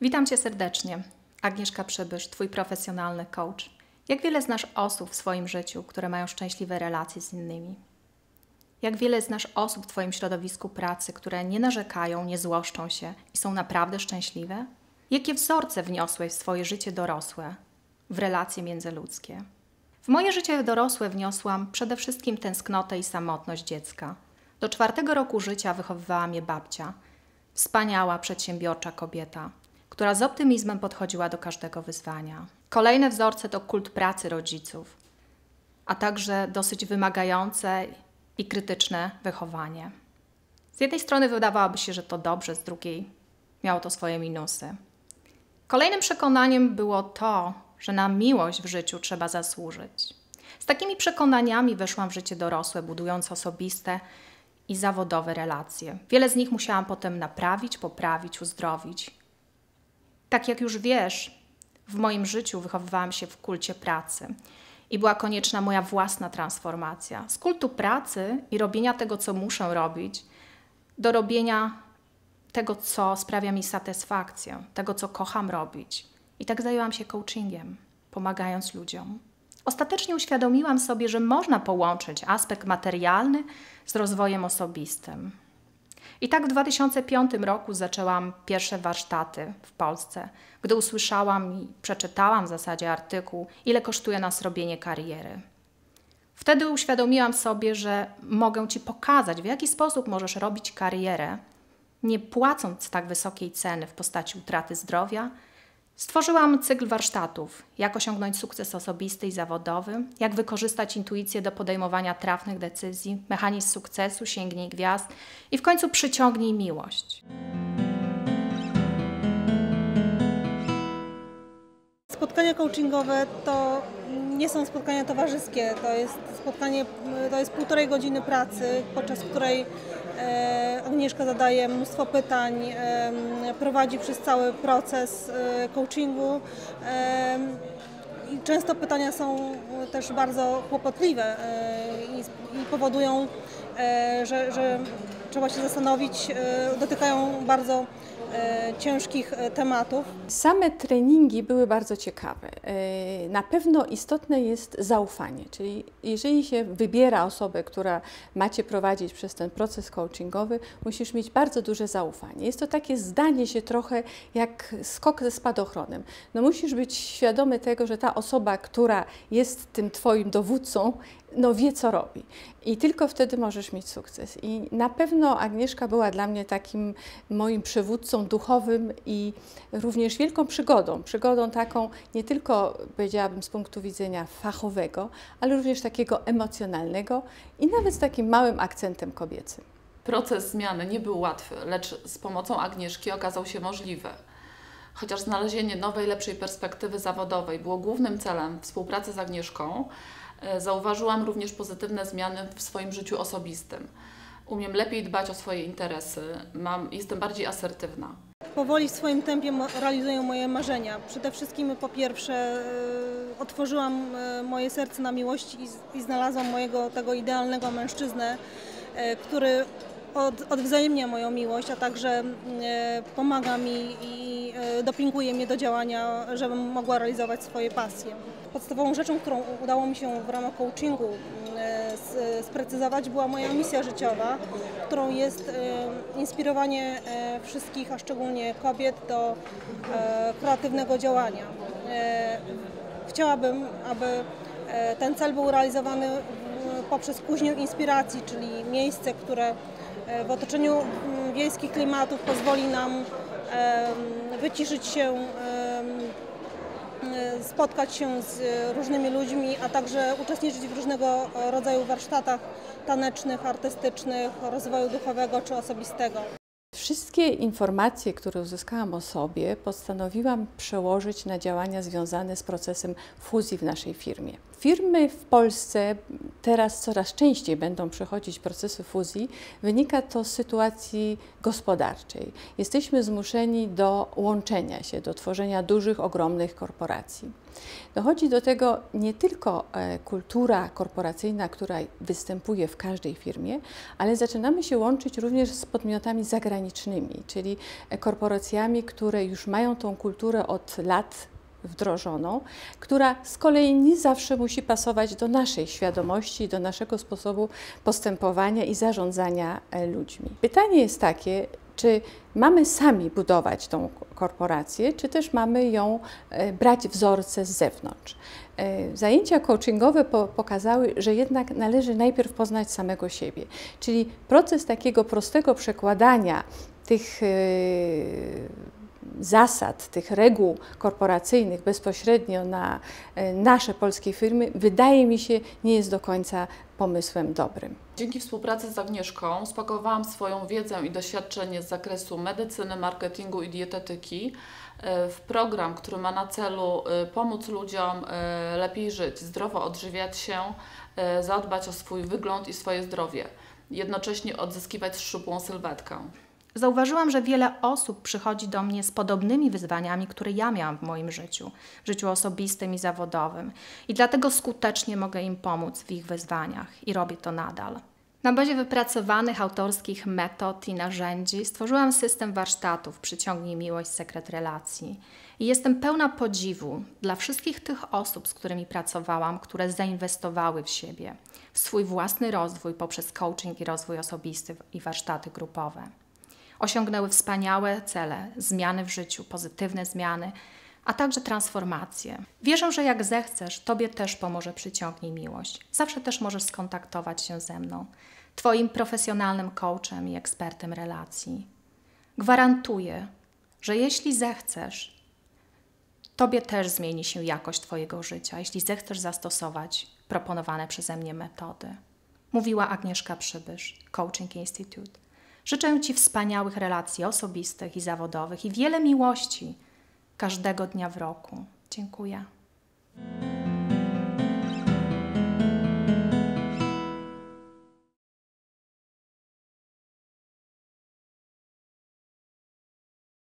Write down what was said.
Witam Cię serdecznie. Agnieszka Przybysz, Twój profesjonalny coach. Jak wiele znasz osób w swoim życiu, które mają szczęśliwe relacje z innymi? Jak wiele znasz osób w Twoim środowisku pracy, które nie narzekają, nie złoszczą się i są naprawdę szczęśliwe? Jakie wzorce wniosłeś w swoje życie dorosłe, w relacje międzyludzkie? W moje życie dorosłe wniosłam przede wszystkim tęsknotę i samotność dziecka. Do czwartego roku życia wychowywała mnie babcia, wspaniała, przedsiębiorcza kobieta, która z optymizmem podchodziła do każdego wyzwania. Kolejne wzorce to kult pracy rodziców, a także dosyć wymagające i krytyczne wychowanie. Z jednej strony wydawałoby się, że to dobrze, z drugiej miało to swoje minusy. Kolejnym przekonaniem było to, że na miłość w życiu trzeba zasłużyć. Z takimi przekonaniami weszłam w życie dorosłe, budując osobiste i zawodowe relacje. Wiele z nich musiałam potem naprawić, poprawić, uzdrowić. Tak jak już wiesz, w moim życiu wychowywałam się w kulcie pracy i była konieczna moja własna transformacja. Z kultu pracy i robienia tego, co muszę robić, do robienia tego, co sprawia mi satysfakcję, tego, co kocham robić. I tak zajęłam się coachingiem, pomagając ludziom. Ostatecznie uświadomiłam sobie, że można połączyć aspekt materialny z rozwojem osobistym. I tak w 2005 roku zaczęłam pierwsze warsztaty w Polsce, gdy usłyszałam i przeczytałam w zasadzie artykuł, ile kosztuje nas robienie kariery. Wtedy uświadomiłam sobie, że mogę Ci pokazać, w jaki sposób możesz robić karierę, nie płacąc tak wysokiej ceny w postaci utraty zdrowia, Stworzyłam cykl warsztatów, jak osiągnąć sukces osobisty i zawodowy, jak wykorzystać intuicję do podejmowania trafnych decyzji, mechanizm sukcesu, sięgnij gwiazd i w końcu przyciągnij miłość. Spotkania coachingowe to nie są spotkania towarzyskie, to jest spotkanie, to jest półtorej godziny pracy, podczas której e, Agnieszka zadaje mnóstwo pytań, e, prowadzi przez cały proces e, coachingu i często pytania są też bardzo kłopotliwe i powodują, że, że trzeba się zastanowić, dotykają bardzo E, ciężkich e, tematów. Same treningi były bardzo ciekawe. E, na pewno istotne jest zaufanie, czyli jeżeli się wybiera osobę, która macie prowadzić przez ten proces coachingowy, musisz mieć bardzo duże zaufanie. Jest to takie zdanie się trochę jak skok ze spadochronem. No musisz być świadomy tego, że ta osoba, która jest tym Twoim dowódcą, no wie, co robi. I tylko wtedy możesz mieć sukces. I na pewno Agnieszka była dla mnie takim moim przywódcą duchowym i również wielką przygodą. Przygodą taką nie tylko, powiedziałabym, z punktu widzenia fachowego, ale również takiego emocjonalnego i nawet z takim małym akcentem kobiecym. Proces zmiany nie był łatwy, lecz z pomocą Agnieszki okazał się możliwy. Chociaż znalezienie nowej, lepszej perspektywy zawodowej było głównym celem współpracy z Agnieszką, E, zauważyłam również pozytywne zmiany w swoim życiu osobistym. Umiem lepiej dbać o swoje interesy, mam, jestem bardziej asertywna. Powoli w swoim tempie realizuję moje marzenia. Przede wszystkim po pierwsze e, otworzyłam e, moje serce na miłość i, i znalazłam mojego tego idealnego mężczyznę, który od, odwzajemnia moją miłość, a także pomaga mi i dopinguje mnie do działania, żebym mogła realizować swoje pasje. Podstawową rzeczą, którą udało mi się w ramach coachingu e, sprecyzować była moja misja życiowa, którą jest e, inspirowanie e, wszystkich, a szczególnie kobiet do kreatywnego działania. Chciałabym, aby ten cel był realizowany poprzez kuźnię inspiracji, czyli miejsce, które w otoczeniu wiejskich klimatów pozwoli nam wyciszyć się spotkać się z różnymi ludźmi, a także uczestniczyć w różnego rodzaju warsztatach tanecznych, artystycznych, rozwoju duchowego czy osobistego. Wszystkie informacje, które uzyskałam o sobie, postanowiłam przełożyć na działania związane z procesem fuzji w naszej firmie. Firmy w Polsce teraz coraz częściej będą przechodzić procesy fuzji. Wynika to z sytuacji gospodarczej. Jesteśmy zmuszeni do łączenia się, do tworzenia dużych, ogromnych korporacji. Dochodzi do tego nie tylko e, kultura korporacyjna, która występuje w każdej firmie, ale zaczynamy się łączyć również z podmiotami zagranicznymi, czyli e, korporacjami, które już mają tą kulturę od lat wdrożoną, która z kolei nie zawsze musi pasować do naszej świadomości, do naszego sposobu postępowania i zarządzania e, ludźmi. Pytanie jest takie, czy mamy sami budować tą korporację, czy też mamy ją e, brać wzorce z zewnątrz. E, zajęcia coachingowe pokazały, że jednak należy najpierw poznać samego siebie, czyli proces takiego prostego przekładania tych zasad, tych reguł korporacyjnych bezpośrednio na e, nasze polskie firmy, wydaje mi się, nie jest do końca pomysłem dobrym. Dzięki współpracy z Agnieszką spakowałam swoją wiedzę i doświadczenie z zakresu medycyny, marketingu i dietetyki e, w program, który ma na celu e, pomóc ludziom lepiej żyć, zdrowo odżywiać się, zadbać o swój wygląd i swoje zdrowie, jednocześnie odzyskiwać szczupłą sylwetkę. Zauważyłam, że wiele osób przychodzi do mnie z podobnymi wyzwaniami, które ja miałam w moim życiu, w życiu osobistym i zawodowym, i dlatego skutecznie mogę im pomóc w ich wyzwaniach i robię to nadal. Na bazie wypracowanych autorskich metod i narzędzi stworzyłam system warsztatów Przyciągnij miłość, sekret relacji. I jestem pełna podziwu dla wszystkich tych osób, z którymi pracowałam, które zainwestowały w siebie, w swój własny rozwój poprzez coaching i rozwój osobisty i warsztaty grupowe osiągnęły wspaniałe cele, zmiany w życiu, pozytywne zmiany, a także transformacje. Wierzę, że jak zechcesz, Tobie też pomoże przyciągnij miłość. Zawsze też możesz skontaktować się ze mną, Twoim profesjonalnym coachem i ekspertem relacji. Gwarantuję, że jeśli zechcesz, Tobie też zmieni się jakość Twojego życia, jeśli zechcesz zastosować proponowane przeze mnie metody. Mówiła Agnieszka Przybysz, Coaching Institute. Życzę Ci wspaniałych relacji osobistych i zawodowych i wiele miłości każdego dnia w roku. Dziękuję.